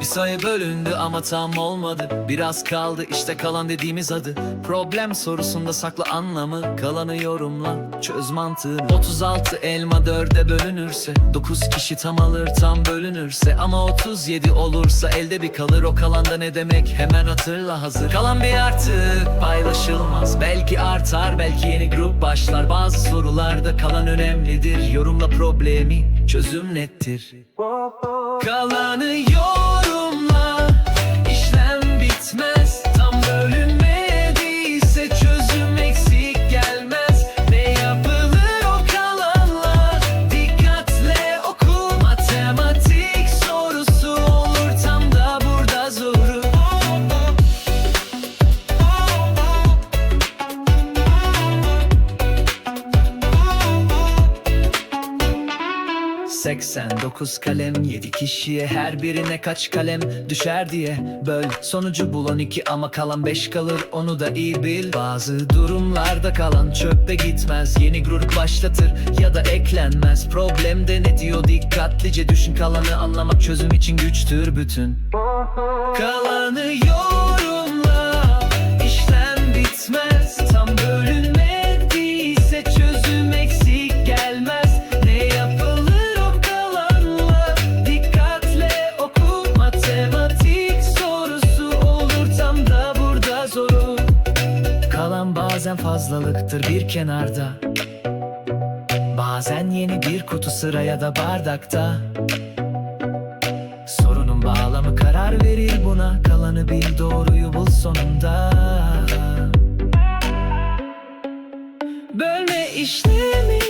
Bir sayı bölündü ama tam olmadı. Biraz kaldı işte kalan dediğimiz adı. Problem sorusunda saklı anlamı Kalanı yorumla. Çöz mantığını. 36 elma 4'e bölünürse 9 kişi tam alır tam bölünürse. Ama 37 olursa elde bir kalır. O kalanda ne demek? Hemen hatırla hazır. Kalan bir artık paylaşılmaz. Belki artar belki yeni grup başlar. Bazı sorularda kalan önemlidir. Yorumla problemi çözüm nettir. Kalanı yorumla 89 kalem. 7 kişiye her birine kaç kalem düşer diye. Böl sonucu bul 12 ama kalan 5 kalır onu da iyi bil. Bazı durumlarda kalan çöpe gitmez. Yeni grup başlatır ya da eklenmez. Problemde ne diyor? Dikkatlice düşün kalanı. Anlamak çözüm için güçtür bütün. Kalanı yorumla Kalan bazen fazlalıktır bir kenarda. Bazen yeni bir kutu sıraya da bardakta. Sorunun bağlamı karar verir buna Kalanı bil doğruyu bul sonunda. Bölme işlemi